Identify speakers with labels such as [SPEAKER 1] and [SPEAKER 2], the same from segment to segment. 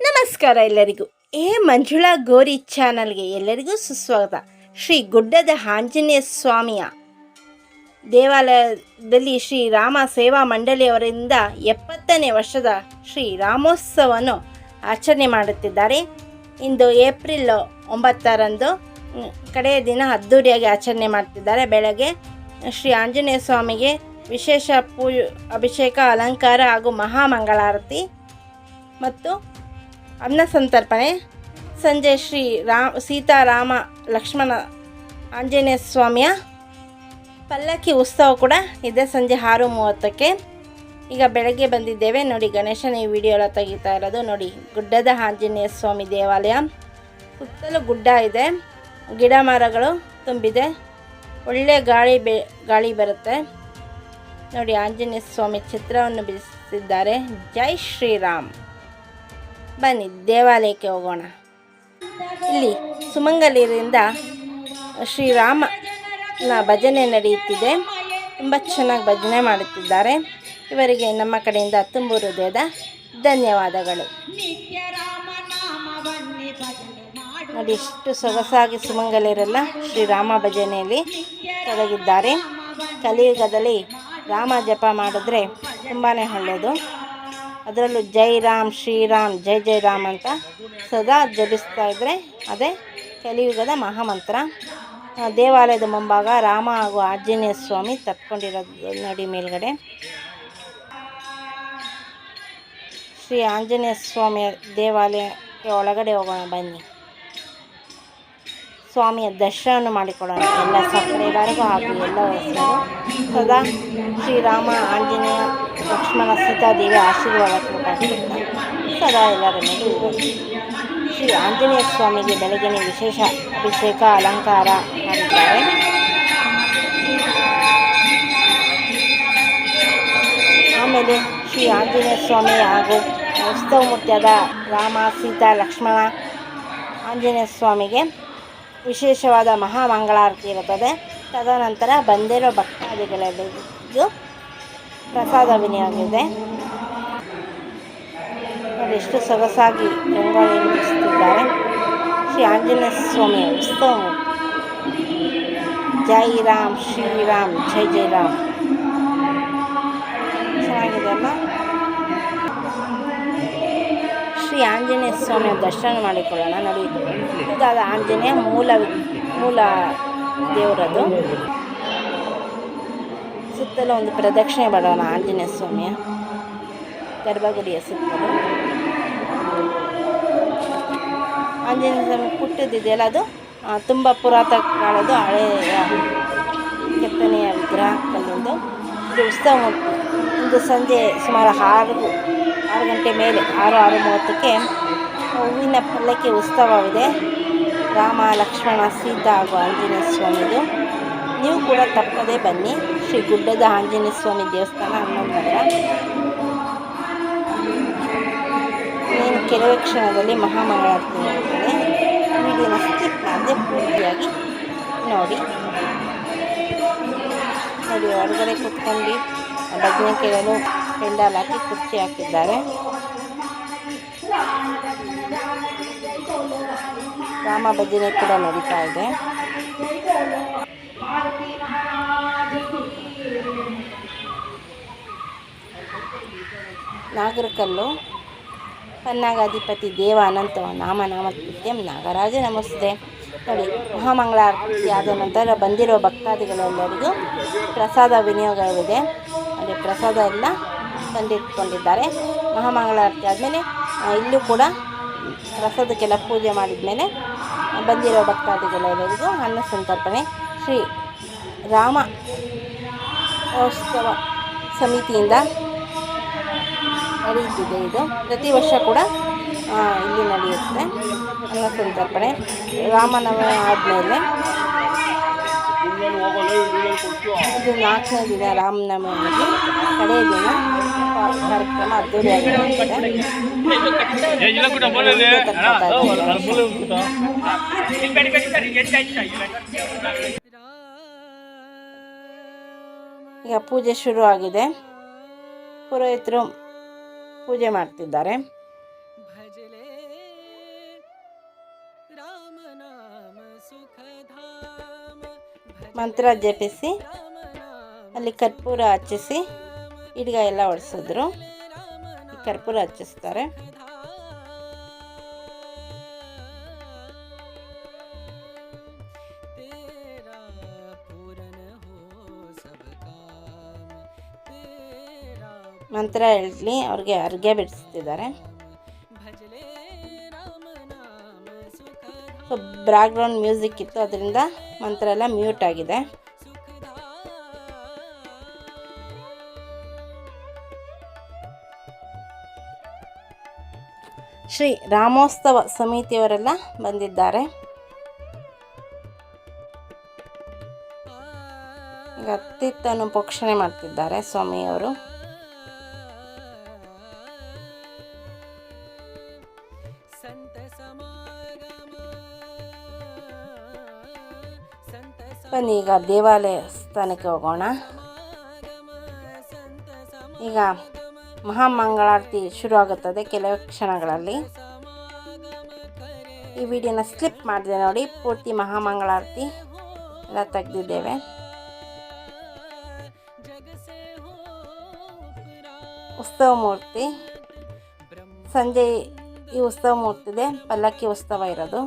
[SPEAKER 1] ನಮಸ್ಕಾರ ಎಲ್ಲರಿಗೂ. ಏ ಮಂಜುಳಾ ಗೋರಿ ಚಾನಲ್ಗೆ ಎಲ್ಲರಿಗೂ ಸುಸ್ವಾಗತ. ಶ್ರೀ ಗುಡ್ಡದ ಆಂಜನೇಯ ಸ್ವಾಮಿಯ ದೇವಾಲಯದಲ್ಲಿ ಶ್ರೀ ರಾಮ ಸೇವಾ ಮಂಡಳಿಯವರಿಂದ ಎಪ್ಪತ್ತನೇ ವರ್ಷದ ಶ್ರೀ ರಾಮೋತ್ಸವವನ್ನು ಆಚರಣೆ ಮಾಡುತ್ತಿದ್ದಾರೆ. ಇಂದು ಏಪ್ರಿಲ್ ಒಂಬತ್ತರಂದು ಕಡೆಯ ದಿನ ಅದ್ಧೂರಿಯಾಗಿ ಆಚರಣೆ ಮಾಡ್ತಿದ್ದಾರೆ. ಬೆಳಗ್ಗೆ ಶ್ರೀ ಆಂಜನೇಯ ಸ್ವಾಮಿಗೆ ವಿಶೇಷ ಪೂ ಅಭಿಷೇಕ, ಅಲಂಕಾರ ಹಾಗೂ ಮಹಾಮಂಗಳಾರತಿ ಮತ್ತು ಅನ್ನ ಸಂತರ್ಪಣೆ. ಸಂಜೆ ಶ್ರೀ ರಾಮ ಸೀತಾರಾಮ ಲಕ್ಷ್ಮಣ ಆಂಜನೇಯ ಸ್ವಾಮಿಯ ಪಲ್ಲಕ್ಕಿ ಉತ್ಸವ ಕೂಡ ಇದೆ ಸಂಜೆ ಆರು ಮೂವತ್ತಕ್ಕೆ. ಈಗ ಬೆಳಗ್ಗೆ ಬಂದಿದ್ದೇವೆ. ನೋಡಿ ಗಣೇಶನ ಈ ವಿಡಿಯೋ ಎಲ್ಲ ತೆಗಿತಾ ಇರೋದು. ನೋಡಿ ಗುಡ್ಡದ ಆಂಜನೇಯ ಸ್ವಾಮಿ ದೇವಾಲಯ. ಸುತ್ತಲೂ ಗುಡ್ಡ ಇದೆ. ಗಿಡ ಮರಗಳು ತುಂಬಿದೆ. ಒಳ್ಳೆ ಗಾಳಿ ಬೆ, ಗಾಳಿ ಬರುತ್ತೆ. ನೋಡಿ ಆಂಜನೇಯ ಸ್ವಾಮಿ ಚಿತ್ರವನ್ನು ಬಿಡಿಸಿದ್ದಾರೆ. ಜೈ ಶ್ರೀರಾಮ್. ಬನ್ನಿ, ದೇವಾಲಯಕ್ಕೆ ಹೋಗೋಣ. ಇಲ್ಲಿ ಸುಮಂಗಲಿರಿಂದ ಶ್ರೀರಾಮನ ಭಜನೆ ನಡೆಯುತ್ತಿದೆ. ತುಂಬ ಚೆನ್ನಾಗಿ ಭಜನೆ ಮಾಡುತ್ತಿದ್ದಾರೆ. ಇವರಿಗೆ ನಮ್ಮ ಕಡೆಯಿಂದ ತುಂಬು ಹೃದಯದ ಧನ್ಯವಾದಗಳು. ನೋಡಿ, ಎಷ್ಟು ಸೊಗಸಾಗಿ ಸುಮಂಗಲಿಯರೆಲ್ಲ ಶ್ರೀರಾಮ ಭಜನೆಯಲ್ಲಿ ತೊಡಗಿದ್ದಾರೆ. ಕಲಿಯುಗದಲ್ಲಿ ರಾಮ ಜಪ ಮಾಡಿದ್ರೆ ತುಂಬಾ ಒಳ್ಳೆಯದು. ಅದರಲ್ಲೂ ಜೈ ರಾಮ್ ಶ್ರೀರಾಮ್ ಜೈ ಜೈ ರಾಮ್ ಅಂತ ಸದಾ ಜಪಿಸ್ತಾ ಇದ್ದರೆ ಅದೇ ಕಲಿಯುಗದ ಮಹಾಮಂತ್ರ. ದೇವಾಲಯದ ಮುಂಭಾಗ ರಾಮ ಹಾಗೂ ಆಂಜನೇಯ ಸ್ವಾಮಿ ತತ್ಕೊಂಡಿರೋದು ನೋಡಿ ಮೇಲ್ಗಡೆ. ಶ್ರೀ ಆಂಜನೇಯ ಸ್ವಾಮಿಯ ದೇವಾಲಯಕ್ಕೆ ಒಳಗಡೆ ಹೋಗೋಣ, ಬನ್ನಿ. ಸ್ವಾಮಿಯ ದರ್ಶನವನ್ನು ಮಾಡಿಕೊಳ್ಳೋಣ ಎಲ್ಲ ಸಕ್ಕರೆಗಾರಿಗೂ ಹಾಗೂ ಎಲ್ಲ ಸದಾ ಶ್ರೀರಾಮ ಆಂಜನೇಯ ಲಕ್ಷ್ಮಣ ಸೀತಾದೇವಿ ಆಶೀರ್ವಾದ ಸದಾ ಶ್ರೀ ಆಂಜನೇಯ ಸ್ವಾಮಿಗೆ ಬೆಳಗಿನ ವಿಶೇಷ ಅಭಿಷೇಕ, ಅಲಂಕಾರ ಮಾಡಿದ್ದಾರೆ. ಆಮೇಲೆ ಶ್ರೀ ಆಂಜನೇಯ ಸ್ವಾಮಿ ಹಾಗೂ ಉತ್ಸವ ರಾಮ, ಸೀತಾ, ಲಕ್ಷ್ಮಣ ಆಂಜನೇಯ ಸ್ವಾಮಿಗೆ ವಿಶೇಷವಾದ ಮಹಾಮಂಗಳಾರತಿ ಇರುತ್ತದೆ. ತದನಂತರ ಬಂದಿರೋ ಭಕ್ತಾದಿಗಳೆಲ್ಲರಿಗೂ ಪ್ರಸಾದ ಅಭಿನಯವಾಗಿದೆ ಎಷ್ಟು ಸೊಗಸಾಗಿ ರಂಗೋಲಿ ಬಿಡಿಸುತ್ತಿದ್ದಾರೆ ಶ್ರೀ ಆಂಜನೇಯ ಸ್ವಾಮಿ ಉತ್ಸವ. ಜೈ ರಾಮ್ ಶ್ರೀರಾಮ್ ಜೈ ಜೈ ರಾಮ್. ಚೆನ್ನಾಗಿದೆ ಅಲ್ಲ ಶ್ರೀ ಆಂಜನೇಯ ಸ್ವಾಮಿಯ ದರ್ಶನ ಮಾಡಿಕೊಳ್ಳೋಣ. ನೋಡಿ, ಇದಾದ ಆಂಜನೇಯ ಮೂಲ ಮೂಲ ದೇವರದು. ಸುತ್ತಲೂ ಒಂದು ಪ್ರದಕ್ಷಿಣೆ ಮಾಡೋಣ, ಆಂಜನೇಯ ಸ್ವಾಮಿಯ ಗರ್ಭಗುಡಿಯ ಸುತ್ತಲೂ ಆಂಜನೇಯ ಸ್ವಾಮಿ ಪುಟ್ಟದಿದೆಯಲ್ಲ ಅದು? ತುಂಬ ಪುರಾತನ ಕಾಲದ್ದು ಹಳೆಯ ಕೆತ್ತನೆಯ ವಿಗ್ರಹ ಕಲ್ಲಿಂದು ಇದು ಉತ್ಸವ ಇಂದು ಸಂಜೆ ಸುಮಾರು ಆರು ಆರು ಗಂಟೆ ಮೇಲೆ, ಆರು ಆರು ಮೂವತ್ತಕ್ಕೆ ಹೂವಿನ ಪಲ್ಲಕ್ಕಿ ಉತ್ಸವವಿದೆ. ರಾಮ, ಲಕ್ಷ್ಮಣ, ಸೀತಾ ಹಾಗೂ ಆಂಜನೇಯ ಸ್ವಾಮಿದು. ನೀವು ಕೂಡ ತಪ್ಪದೇ ಬನ್ನಿ. ಶ್ರೀ ಗುಡ್ಡದ ಆಂಜನೇಯ ಸ್ವಾಮಿ ದೇವಸ್ಥಾನ ಹನ್ನೊಂದು ನೀನು ಕೆಲವೇ ಕ್ಷಣದಲ್ಲಿ ಮಹಾಮಂಗಳಾರತಿ ನೋಡ್ತೇನೆ ವಿಡಿಯೋನ ಸ್ಕಿಪ್ ಮಾಡದೆ ಪೂರ್ತಿಯಾಗಿ ನೋಡಿ. ನೋಡಿ, ಹೊರಗಡೆ ಕುತ್ಕೊಂಡು ಭಜನೆ ಕೇಳಲು ಪೆಂಡಾಲ್ ಹಾಕಿ ಕುರ್ಚಿ ಹಾಕಿದ್ದಾರೆ. ರಾಮ ಭಜನೆ ಕೂಡ ನಡೀತಾ ಇದೆ. ನಾಗರಕಲ್ಲು. ಪನ್ನಾಗಾಧಿಪತಿ ದೇವ ಅನಂತ ನಾಮ ನಾಮಕೃತ್ಯಂ ನಾಗರಾಜ ನಮಸ್ತೆ. ನೋಡಿ, ಮಹಾಮಂಗಳಾರತಿ ಆದ ನಂತರ ಬಂದಿರೋ ಭಕ್ತಾದಿಗಳೆಲ್ಲರಿಗೂ ಪ್ರಸಾದ ವಿನಿಯೋಗವಿದೆ. ಅಲ್ಲಿ ಪ್ರಸಾದ ಎಲ್ಲ ತಂದಿಟ್ಕೊಂಡಿದ್ದಾರೆ. ಮಹಾಮಂಗಳಾರತಿ ಆದಮೇಲೆ ಇಲ್ಲೂ ಕೂಡ ಪ್ರಸಾದಕ್ಕೆಲ್ಲ ಪೂಜೆ ಮಾಡಿದ ಮೇಲೆ ಬಂದಿರೋ ಭಕ್ತಾದಿಗಳೆಲ್ಲರಿಗೂ ಅನ್ನ ಸಂತರ್ಪಣೆ. ಶ್ರೀ ರಾಮ ಉತ್ಸವ ಸಮಿತಿಯಿಂದ ನಡೆಯುತ್ತಿದೆ ಇದು. ಪ್ರತಿ ವರ್ಷ ಕೂಡ ಇಲ್ಲಿ ನಡೆಯುತ್ತೆ. ಅನ್ನ ಸಂತರ್ಪಣೆ ರಾಮನವಮಿ ಆದಮೇಲೆ. ಇದು ನಾಲ್ಕನೇ ದಿನ ರಾಮನವಮಿ ಕಡೆಯ ದಿನ ಕಾರ್ಯಕ್ರಮ ಅದ್ದೂರಿಯಾಗಿ. ಈಗ ಪೂಜೆ ಶುರು ಆಗಿದೆ ಪುರೋಹಿತರು ಪೂಜೆ ಮಾಡ್ತಿದ್ದಾರೆ. ಮಂತ್ರ ಜಪಿಸಿ ಅಲ್ಲಿ ಕರ್ಪೂರ ಹಚ್ಚಿಸಿ ಇಡ್ಗ ಎಲ್ಲ ಒಡಿಸಿದ್ರು. ಕರ್ಪೂರ ಹಚ್ಚಿಸ್ತಾರೆ. ಮಂತ್ರ ಹೇಳಿ ಅವ್ರಿಗೆ ಅರ್ಘ್ಯ ಬಿಡಿಸ್ತಿದ್ದಾರೆ. ಸೊ ಬ್ಯಾಕ್ಗ್ರೌಂಡ್ ಮ್ಯೂಸಿಕ್ ಇತ್ತು, ಅದರಿಂದ ಮಂತ್ರ ಎಲ್ಲ ಮ್ಯೂಟ್ ಆಗಿದೆ. ಶ್ರೀ ರಾಮೋತ್ಸವ ಸಮಿತಿಯವರೆಲ್ಲ ಬಂದಿದ್ದಾರೆ. ಅತ್ತಿತ್ತನ್ನು ಪೋಷಣೆ ಮಾಡ್ತಿದ್ದಾರೆ ಸ್ವಾಮಿಯವರು. ಬನ್ನಿ, ಈಗ ದೇವಾಲಯ ಸ್ಥಾನಕ್ಕೆ ಹೋಗೋಣ. ಈಗ ಮಹಾಮಂಗಳಾರತಿ ಶುರು ಆಗುತ್ತದೆ ಕೆಲವು ಕ್ಷಣಗಳಲ್ಲಿ. ಈ ವಿಡಿಯೋನ ಸ್ಲಿಪ್ ಮಾಡಿದೆ ನೋಡಿ, ಪೂರ್ತಿ ಮಹಾಮಂಗಳಾರತಿ ಎಲ್ಲ ತೆಗೆದಿದ್ದೇವೆ. ಉತ್ಸವ ಮೂರ್ತಿ. ಸಂಜೆ ಈ ಉತ್ಸವ ಮೂರ್ತಿದೆ, ಪಲ್ಲಕ್ಕಿ ಉತ್ಸವ ಇರೋದು.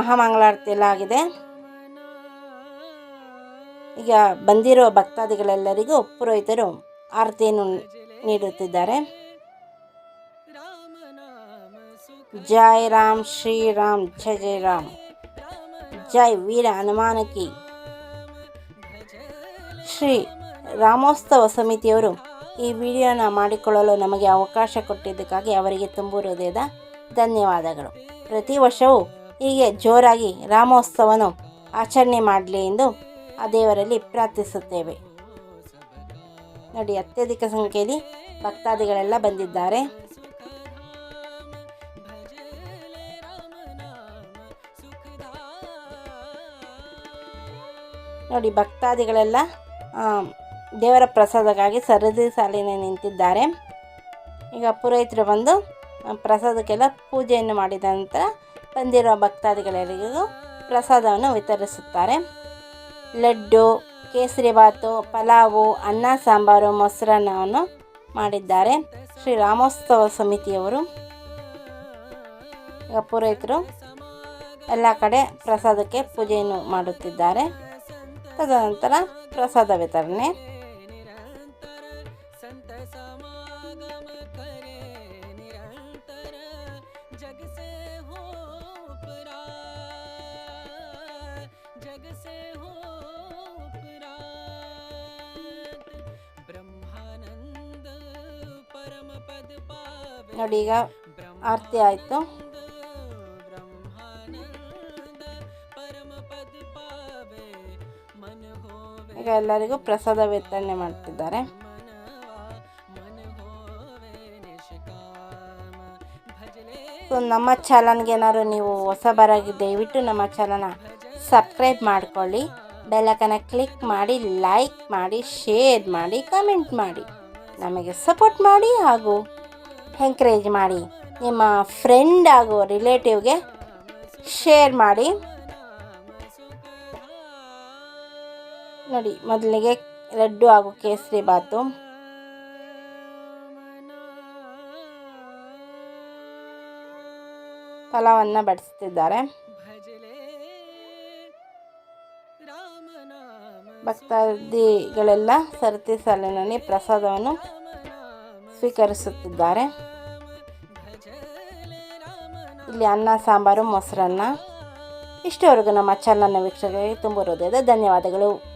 [SPEAKER 1] ಮಹಾಮಂಗಳಾರತಿ ಎಲ್ಲ ಆಗಿದೆ ಈಗ ಬಂದಿರೋ ಭಕ್ತಾದಿಗಳೆಲ್ಲರಿಗೂ ಪುರೋಹಿತರು ಆರತಿಯನ್ನು ನೀಡುತ್ತಿದ್ದಾರೆ. ಜೈ ರಾಮ್ ಶ್ರೀರಾಮ್ ಜಯ ಜಯ ರಾಮ್. ಜೈ ವೀರ ಹನುಮಾನಕಿ ಶ್ರೀ ರಾಮೋತ್ಸವ ಸಮಿತಿಯವರು ಈ ವಿಡಿಯೋನ ಮಾಡಿಕೊಳ್ಳಲು ನಮಗೆ ಅವಕಾಶ ಕೊಟ್ಟಿದ್ದಕ್ಕಾಗಿ ಅವರಿಗೆ ತುಂಬು ಹೃದಯದ ಧನ್ಯವಾದಗಳು. ಪ್ರತಿ ವರ್ಷವೂ ಹೀಗೆ ಜೋರಾಗಿ ರಾಮೋತ್ಸವನು ಆಚರಣೆ ಮಾಡಲಿ ಎಂದು ಆ ದೇವರಲ್ಲಿ ಪ್ರಾರ್ಥಿಸುತ್ತೇವೆ. ನೋಡಿ, ಅತ್ಯಧಿಕ ಸಂಖ್ಯೆಯಲ್ಲಿ ಭಕ್ತಾದಿಗಳೆಲ್ಲ ಬಂದಿದ್ದಾರೆ. ನೋಡಿ, ಭಕ್ತಾದಿಗಳೆಲ್ಲ ದೇವರ ಪ್ರಸಾದಕ್ಕಾಗಿ ಸರದಿ ಸಾಲಿನ ನಿಂತಿದ್ದಾರೆ. ಈಗ ಪುರೋಹಿತರು ಬಂದು ಪ್ರಸಾದಕ್ಕೆಲ್ಲ ಪೂಜೆಯನ್ನು ಮಾಡಿದ ನಂತರ ಬಂದಿರೋ ಭಕ್ತಾದಿಗಳೆಲ್ಲರಿಗೂ ಪ್ರಸಾದವನ್ನು ವಿತರಿಸುತ್ತಾರೆ. ಲಡ್ಡು ಕೇಸರಿಬಾತು ಪಲಾವು, ಅನ್ನ, ಸಾಂಬಾರು, ಮೊಸರನ್ನವನ್ನು ಮಾಡಿದ್ದಾರೆ. ಶ್ರೀ ರಾಮೋತ್ಸವ ಸಮಿತಿಯವರು ಪುರೋಹಿತರು ಎಲ್ಲ ಕಡೆ ಪ್ರಸಾದಕ್ಕೆ ಪೂಜೆಯನ್ನು ಮಾಡುತ್ತಿದ್ದಾರೆ. ತದನಂತರ ಪ್ರಸಾದ ವಿತರಣೆ. ನೋಡಿ ಈಗ ಆರತಿ ಆಯಿತು ಈಗ ಎಲ್ಲರಿಗೂ ಪ್ರಸಾದ ವಿತರಣೆ ಮಾಡ್ತಿದ್ದಾರೆ. ಸೊ ನಮ್ಮ ಚಾನಲ್ಗೆ ಏನಾದ್ರು ನೀವು ಹೊಸಬರಾಗಿ ದಯವಿಟ್ಟು ನಮ್ಮ ಚಾನಲ್ನ ಸಬ್ಸ್ಕ್ರೈಬ್ ಮಾಡ್ಕೊಳ್ಳಿ. ಬೆಲ್ಲಕನ ಕ್ಲಿಕ್ ಮಾಡಿ ಲೈಕ್ ಮಾಡಿ ಶೇರ್ ಮಾಡಿ ಕಮೆಂಟ್ ಮಾಡಿ. ನಮಗೆ ಸಪೋರ್ಟ್ ಮಾಡಿ ಹಾಗೂ ಎಂಕರೇಜ್ ಮಾಡಿ. ನಿಮ್ಮ ಫ್ರೆಂಡ್ ಹಾಗೂ ರಿಲೇಟಿವ್ಗೆ ಶೇರ್ ಮಾಡಿ. ನೋಡಿ, ಮೊದಲಿಗೆ ಲಡ್ಡು ಹಾಗೂ ಕೇಸರಿ ಬಾತು. ಫಲವನ್ನು ಬಡಿಸ್ತಿದ್ದಾರೆ. ಭಕ್ತಾದಿಗಳೆಲ್ಲ ಸರತಿ ಸಾಲಿನಲ್ಲಿ ಪ್ರಸಾದವನ್ನು ಸ್ವೀಕರಿಸುತ್ತಿದ್ದಾರೆ. ಇಲ್ಲಿ ಅನ್ನ, ಸಾಂಬಾರು, ಮೊಸರನ್ನ ಇಷ್ಟವರೆಗೂ ನಮ್ಮ ಚಾನಲ್ನ ವೀಕ್ಷಕರಿಗೆ ತುಂಬ ಹೃದಯದ ಧನ್ಯವಾದಗಳು.